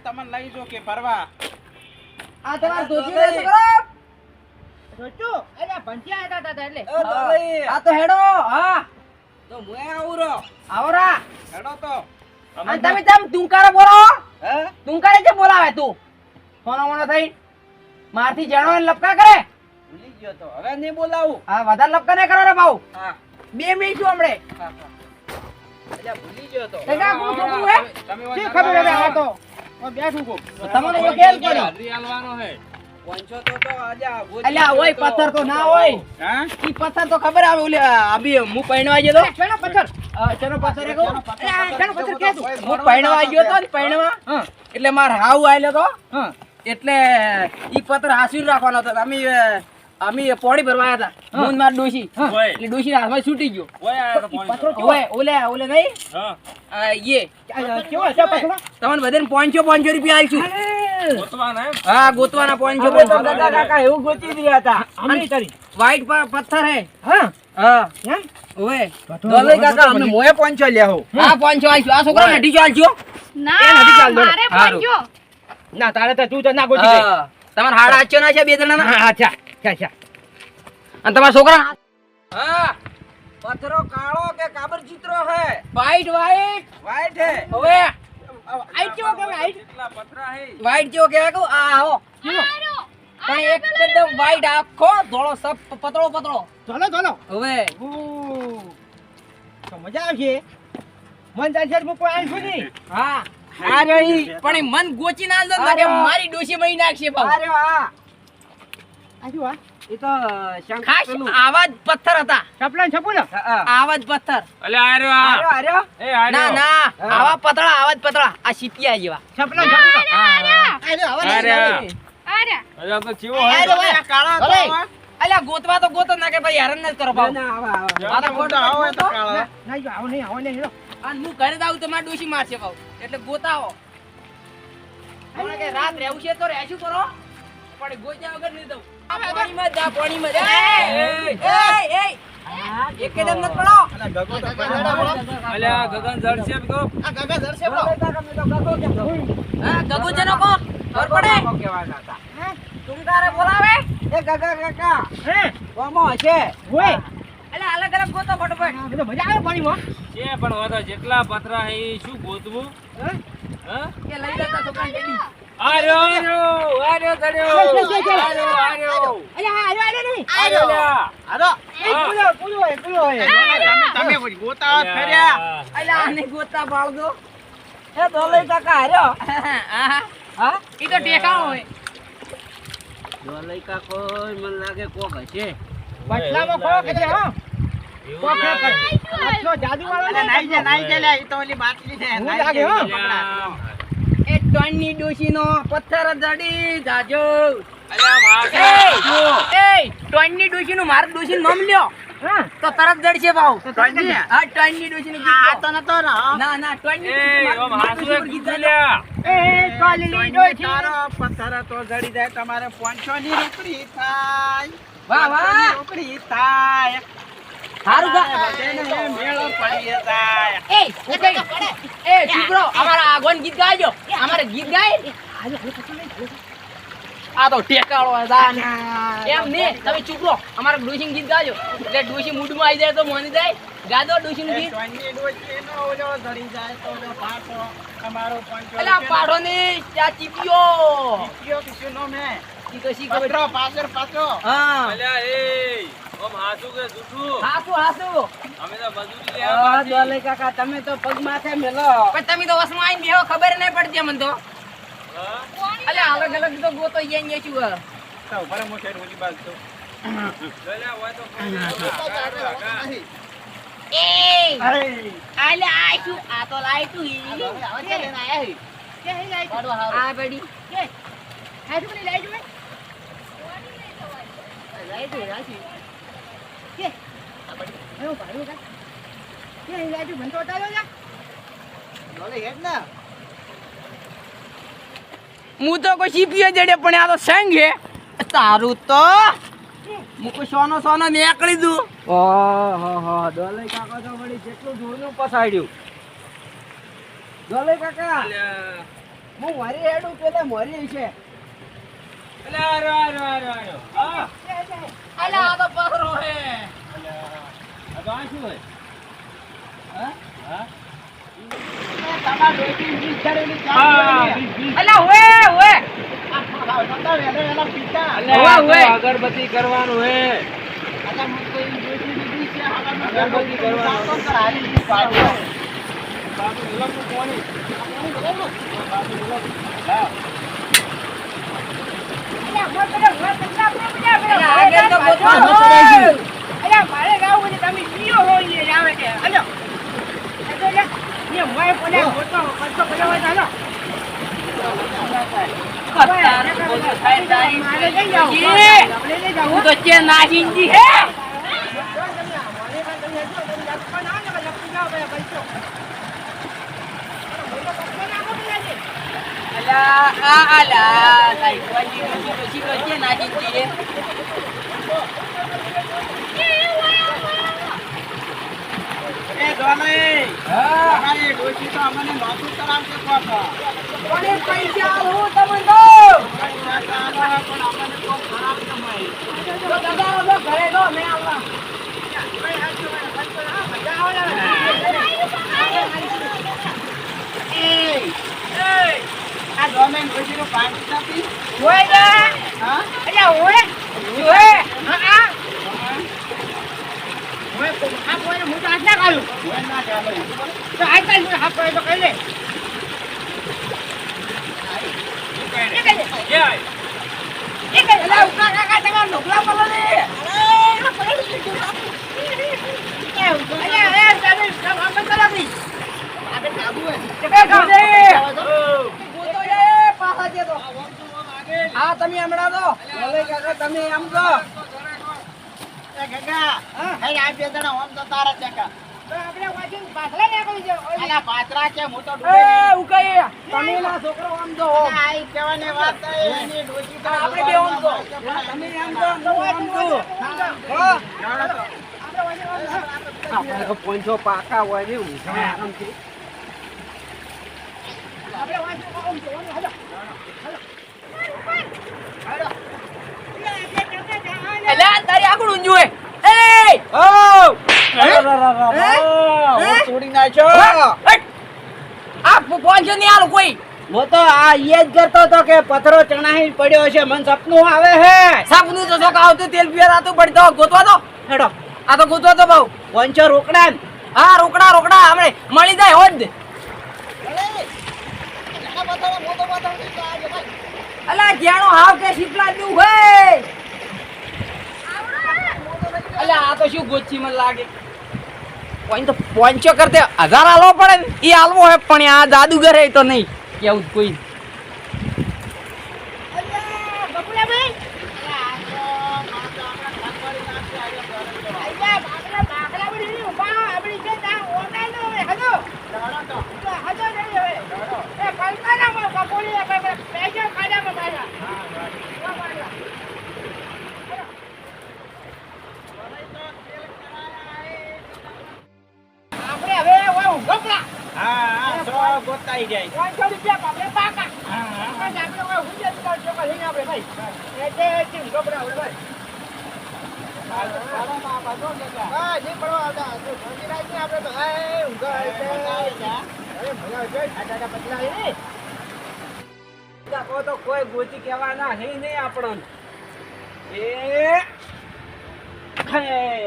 તમને લઈ જો કે ફરવા આ તમાર ધોતી કરો? જોજો અરે ભંટિયા હતા એટલે આ તો હેડો, હા તો મુએ આવું આવરા. હેડો તો. અને તમે તેમ તુંકારે બોલો. હે? તુંકારે જે બોલાવે તું. ફોનો મોનો થઈ. મારથી જણો લપકા કરે. ભૂલી ગયો તો. હવે નહીં બોલાવું. હા વધારે લપકા નહીં કરો રે ભાઉ હા. બે મિનિટ છું હમણે. ભૂલી ગયો તો. તે કા કોણ છોકરું હે? તમે ખબર હવે આ તો. બેઠું તમને પડી. હે. અલ્યા અલ્યા ઓય પથ્થર તો ના હોય. હા? ઈ પથ્થર તો ખબર આવે ઓલે અભી હું પૈણવા ગયો તો? પથ્થર? અ, પથ્થર પથ્થર? કે તું? હું પૈણવા ગયો તો ને પૈણવા એટલે માર હાવ આયલો તો? એટલે ઈ પથ્થર હાસી રાખવાનો હતો. અમે અ, અમે પોણી ભરવા હતા. હું. માર ડોશી. એટલે ડોશી હાથમાં છૂટી ગયો. ઓય ઓલે ઓલે નહીં? હા. આ ઈએ કેવો છે પથ્થરો? તમને બધાને પાંચસો પાંચસો રૂપિયા આલશું. હા ગોતવાના પાંચસો પાંચસો. દાદા કાકા એવું ગોતી રહ્યા હતા. અમે તારી વ્હાઈટ પથ્થર હે. હા. હા. ઓય. દોલઈ કાકા, અમને મોએ પાંચસો લ્યા હો. હા. પાંચસો આલશું. આ છોકરા નઢી ચાલજો નથી ના. મારે હારું. ના તારે તો તું તો ના ગોતી દે. હાડ આચ્યો ના છે બે જણા ના હા અને તમારા છોકરા? હા કાળો કે કાબર ચિત્રો હે? વ્હાઈટ વ્હાઈટ વાઈટ હે. હવે આઈ કેવો કેવો આઈ કેટલા પથરા હે? વ્હાઈટ જેવો કહેવાય આ આવો. પણ એકદમ વ્હાઈટ આખો ધોળો સપ પતળો પતળો હવે. તો મજા આવશે. મન હું કોઈ આવીશ નહીં. હા. હા રહી પણ એ મન ગોચી ના કે મારી ડોશી મહી નાખશે બાઉ અરે વાહ એ તો ખાસ આવા જ પથ્થર હતા. ચપલા ને છપુ ને આવા જ પથ્થર. અલે આર્યો આ. આર્યો એ આર્યો. ના ના. આવા પતળા આવા પતળા આ સીતિયા જેવા. ચપલા છપુ ને આર્યા, આર્યા. આર્યા. તો ચીવો એ હે આર્યો ભાઈ. કાળા તો અલ્યા ગોતવા તો ગોતો ના કે ભાઈ હેરાન ન કરો બાઉ આ તો આવો તો કાળા. ના જો આવો નહીં આવો નહીં હેલો. અને હું ઘરે જાઉં તો મારી ડોશી મારશે ભાવ એટલે ગોતાવો. કે રાત રહેવું છે તો રહેશું કરો પણ ગોત્યા વગર નહીં દઉં. પાણીમાં જ જા પાણીમાં જ. એ, એ, એ. એકદમ પડો અલા, ગગો તો પાછળ અલે આ ગગન જળશે તો આ ગાગા ધરશે બરો હા ગગુ જનો કો ખબર પડે? કહેવાના હતા હે? તુમતારે બોલાવે. એ ગગા કાકા. હે? કોમો હશે ઓય એટલે અલગ અલગ ગોતો ફટોફટ. તો મજા આવે પાણીમાં? છે પણ વાતો જેટલા પથરા હે શું ગોતવું? હે? હા? એ લઈ જતા છોકરાને ડેડી. આર્યો આર્યો આર્યો ધડ્યો. આર્યો આર્યો. અરે હા આયો આયો નહીં આર્યો. હાલો. એ કુલો કુલો હોય કુલો હોય. તમે કોઈ ગોતા ફર્યા. એટલે આને ગોતા પાડ એ દોલઈ કાકા હાર્યો હા? હા ઈ તો ટેકાણો હોય. દોલઈ કાકો મને લાગે કોક હશે. બટલામાં ખોળો કે હા? જાદુ વાળો નાઈ જા નાઈ જા તો ઓલી બાટલી છે નાઈ લાગે હો? એ ટોનની ડોશીનો પથ્થર જડી જાજો. એ ટોનની ડોશીનું મારું ડોશીનું નામ લ્યો. હા. તો તરત જડશે ભાવ? હા ટોનની ડોશીનું આ. તો નતો ને ના ના ટોનની પથ્થર તો જડી જાય તમારે પાંચસો ની રૂપડી થાય. વાહ વાહ. રૂપડી થાય. જાય. એ એ છોકરો અમારા આગોન ગીત ગાજો અમારે ગીત ગાય. આ તો ટેકાળો એમ ને તમે છોકરો અમારે ડોશી ગીત ગાજો. એટલે ડોશી મૂડમાં આવી જાય તો મોની જાય. ગાદો ડોશી નું ગીત પાડો ને ચા ચીપિયો. કિશુનો મેં. ઈ તો ખબર પથરો પાછળ પાછો હા. અલ્યા એ ઓમ હાસુ કે જૂઠું હાસુ હાસુ. અમે તો મજૂરી હા, લેવા દોલે કાકા તમે તો પગ માથે મેલો. પણ તમે તો વસમાં આવીને બેહો ખબર નહીં પડતી અમને તો. અલે અલગ અલગ તો ગોતો અહીંયા અહીંયા શું તો ઉપર મોટે રોજી બાજ તો અલ્યા હોય તો એ! આલે આ આ તો લાઈટું ઈ. કે? હે. લાઈ આ બડી. કે? હાથ મને લાઈ કે હું ભાડું કા હેડ ને. હું તો કોઈ સીપીએ જડે પણ આ તો સંગ હે તારું તો. હું કોઈ સોનો સોનો નીકળી દઉં. ઓહો ડોલે કાકો તો વળી કેટલું દૂરનું પસાડ્યું ડોલે કાકા હું મરી હેડું પેલા મરી છે. આરો, આરો, આરો, આરો. અલા આ તો પથરો હે. આ શું? તમારા બીજ કરેલી. અલા ઓએ ઓએ આ હોય. અગરબત્તી કરવાનું હે. અગરબત્તી કરવાનું. સાતો કર, હારી બીજ પાડો. બાપુ, ઉલમનું પાણી. અલા આગળ તો તમે પીઓ હો ઈ આવે છે. હાલો. એટલે લે, ઈ મોય પડે, ગોતો, ગોતો પડ્યો હોય તો હાલો. તારું બધું થાય તારી મારે લઈ જાઓ. જી. આપણે લઈ જાઓ. હું તો ચે નાસીંજી હે અલા આ અલા તારી કોની કોની કોશી તો ચે નાસીંજી હે એ દોને, તમારી ડોશી તો અમને નોતું કરાવશે કોક. કોને પૈસા આલું તમને. તો દાદા ઘરે તો મે આવા એ, આ દોને ડોશીનું પાણી નથી? જા હા? અલા ઓય ઓય હા, કોઈને હું તો ના ના ચાલે. તો હાથ કાઢ, મને હાથ તો કહી દે. દે. આપણે પાછા હા તમે હમણાં તો. ભલે કાકા તમે આમ તો કાકા, હેડ આ બે જણા ઓમ તો તારા જ કાકા. અલા, પાતરા કે હું તો ડૂબે એ ઉકાઈ તમે ના છોકરો આમ તો આ ઈ કહેવાની વાત તો એની ડોશી તો આપણે બે આમ તો તમે આમ તો હું આમ તો હો. આપણે તો પોંચો પાકા હોય ને આરામથી. અલ્યા તારી આગળ ઊંજું હે. એ ઓ હે? હટ! આ પોંચો નહીં આલું કોઈ. મો તો આ ઈ જ કરતો હતો કે પથરો ચણાઈ પડ્યો છે મન સપનું આવે હે. સપનું તો શોખ આવતું તેલ પીવા રાતું પડતો ગોતવા તો હેડો. આ તો ગોતવા તો ભાવ પંચો રોકડા હા રોકડા રોકડા. આપણે મળી જાય હોજ અલા જ્યાણો હાવ કે શીતલા જેવું હોય. અલા આ તો શું ગોચી મને લાગે. તો પોંચો કરતે હજાર આલવો પડે ને. એ આલવો હોય પણ આ જાદુગર એ તો નહીં. કેવું કોઈ આપણે હવે ઓય ઊંઘો પડા. હા, હા, સો ગોતાઈ જાય. પાંચસો રૂપિયા પાપડે પાકા. આપણે આપણે ઓય ઊંઘી જ કરશો, લઈને આપણે ભાઈ. એટલે ઊંઘો હવે ભાઈ. કોઈ ગોચી કહેવાના હે નહીં આપણને એ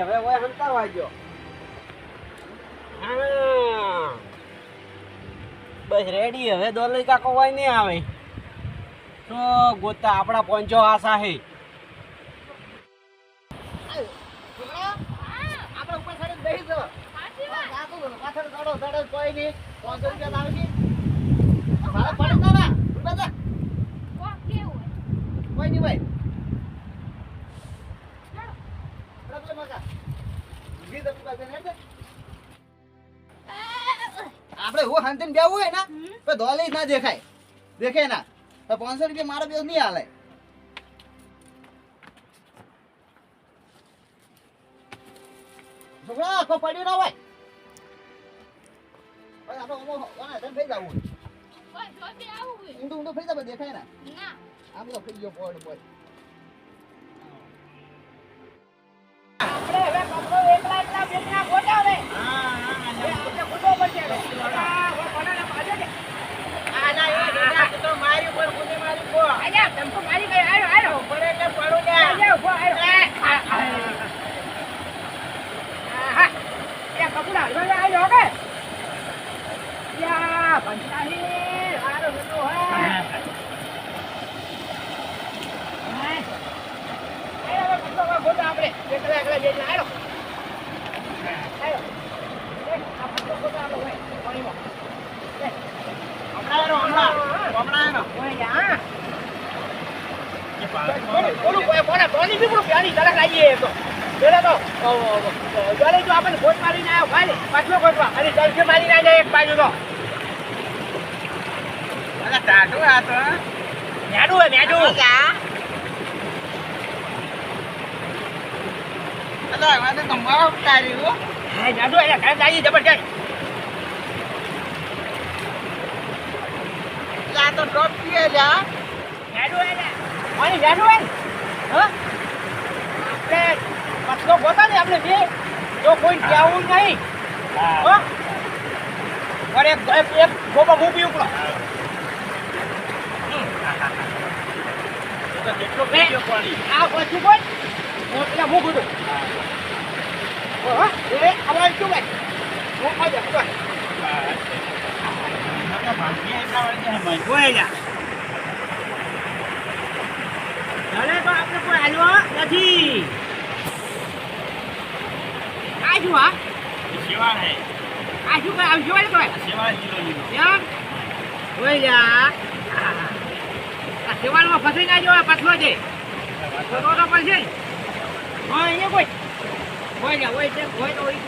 હવે હંતાવા ગયો હા. બસ રેડી હવે દોલઈ કાકો હોય નહીં આવે તો ગોતા આપણા પંચો આશા હે. પાછળ દડો દડો કોઈ નહીં. પાંચસો રૂપિયા લાવજી. એવું હોય ને તો ધોલી ના દેખાય. દેખે ના તો પાંચસો રૂપિયા મારા બે નહીં હાલે. છોકરા આખો પડ્યો ના હોય. ઊંડું ઊંડું જાય દેખાય ને. આમ તો થઈ ગયો પોડ આજા, ધમકો મારી ગયો. આયો, આયો. ઉપર એટલે પડું ને. આજા, ઊભો, આયો. આ, આ, આ. આહા. એ કપડા હલવાઈ આયો હવે. યા, પંચાહી. હારું હતું, હા. હા. આયો, હવે કપડો હવે ગોતો આપણે. એકલા એકલા જઈને આયો. આયો. એ, આ કપડો ગોતો આપણે, હોય, પાણીમાં. એ. હમણાં એનો, હમણાં. હમણાં એનો. ઓય યા. બોલું, બોલું, બોલે, બોલે, બોલી પ્યારી ઝલક આવીએ તો. પેલા તો, જયારે જો આપણને ગોટ મારીને આવ્યો, ખાલી, પાછો ગોતવા. અને જલસે મારીને આવી જાય એક બાજુ તો. આ તો? મેડું હે, મેડું. જબરજસ્ત. ટોપ પીએ છે, હા? હે ને. મેડું હે હા? તો ગોતા આપણે બે જો કોઈ કહેવું નહીં હો. અરે એક એક ગોબા મૂકી ઉપડો. કેટલો આ પાછું કોઈ મોટલા હું તું હો એ આવા શું ભાઈ. મોકવા જા તો આપણે કોઈ હાલવા નથી. આ શું હા. સેવા હે. આ શું કોઈ આમ જોવાય આ સેવા જીવનની તો. યા કોઈ જા આ સેવાળમાં ફસાઈ ના જોવા પતલો છે. તો તો પડશે હા અહીંયા કોઈ. હોય ને હોય છે હોય તો હોય.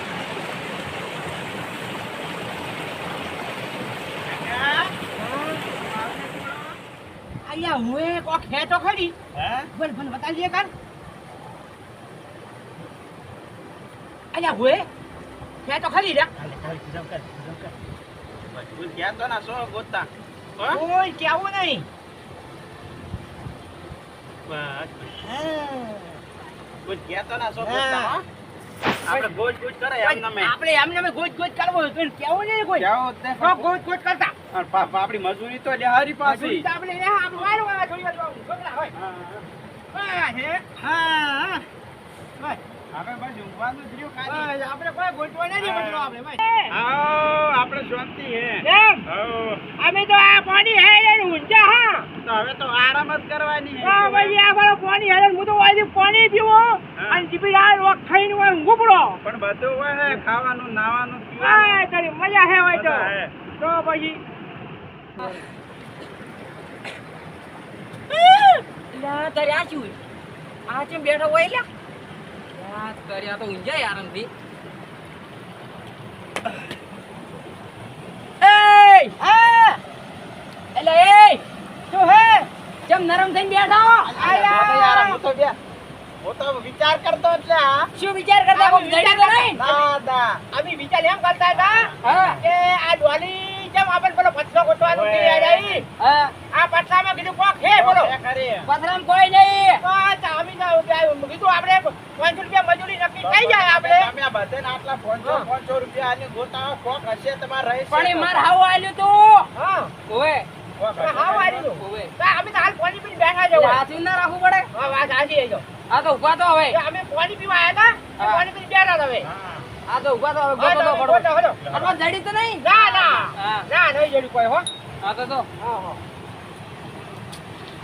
અહીંયા હું કોક હે તો ખરી. હે? બોલ મને બતાવજે કાન અહીંયા હું હે તો ખરી રે ગયા તો ના સો ગોતા? કોઈ કેવું નહીં બસ. તું ગયા તો ના સો ગોતા, હો? આપણે ગોજ ગોજ કરે આપણે એમને અમે ગોજ ગોજ કરવો કેવું નહીં કોઈ જાઓ તે તો ગોજ ગોજ કરતા અને પા- પા- આપણી મજૂરી તો લેહારી પાછી તો આપણે શાંતિ હે. અમે તો આ પાણી હે ઊંચા હા. તો હવે તો આરામ જ કરવાની હે. હા ભાઈ આ વાળો પાણી હે હું તો વાજી પાણી પીવો અને જીબી આ રોક ખાઈને હોય પણ બધું હોય હે ખાવાનું નાવાનું પીવાનું. હા તારી મજા હે હોય તો. તો પછી લા તારે આ શું આ ચેમ બેઠો હોય લ્યા? વાત કર્યા તો ઊંઝાય આરામથી એય હા! એલે એય શું હે? કેમ નરમ થઈને બેઠો? હું તો બે- હું વિચાર કરતો હા. શું વિચાર કરતા? કોઈ જડી તો નહીં ના, ના. અમે વિચાર એમ કરતા હતા હા. કે આ ડોલી જેમ આપણે પેલો ગોતવાનું ઓય. કે યાદ આવી આ પથરામાં કીધું કોક હે બોલો. પથરામાં કોઈ નહીં. બસ ના ઉગાય કીધું આપણે પાંચસો રૂપિયા મજૂરી નક્કી થઈ જાય આપણે. તમે આ આટલા પાંચસો હા. પાંચસો રૂપિયા આલી ગોતા કોક હશે તમાર રહેશે પણ એ માર હાવ આલ્યું તું. હા. ઓએ હાવ તો. આલ્યું. ઓએ અમે તો હાલ પાણી પીને બેઠા જવું હાથી ના રાખવું પડે? હા વાત હાજી આજો આ તો ઊભા તો હવે. અમે પાણી પીવા આયા હતા. પાણી પીને બેઠા હવે. આ તો ઊભા તો હવે ગોતો તો પડો અથવા જડી તો નહીં? ના ના. ના નહીં જડી કોઈ હો. આ તો તો. હા હા.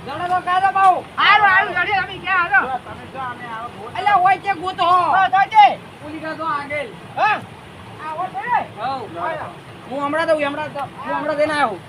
જણો કારો બાઉ હારો હારો જડી અમે કે હારો તમે જો અમે આવો એટલે હોય કે ગોતો હો તો જે પુલી કા તો હા આવો તો રે હો હું હમણાં દઉં હમણાં હું હમણાં દેને આવું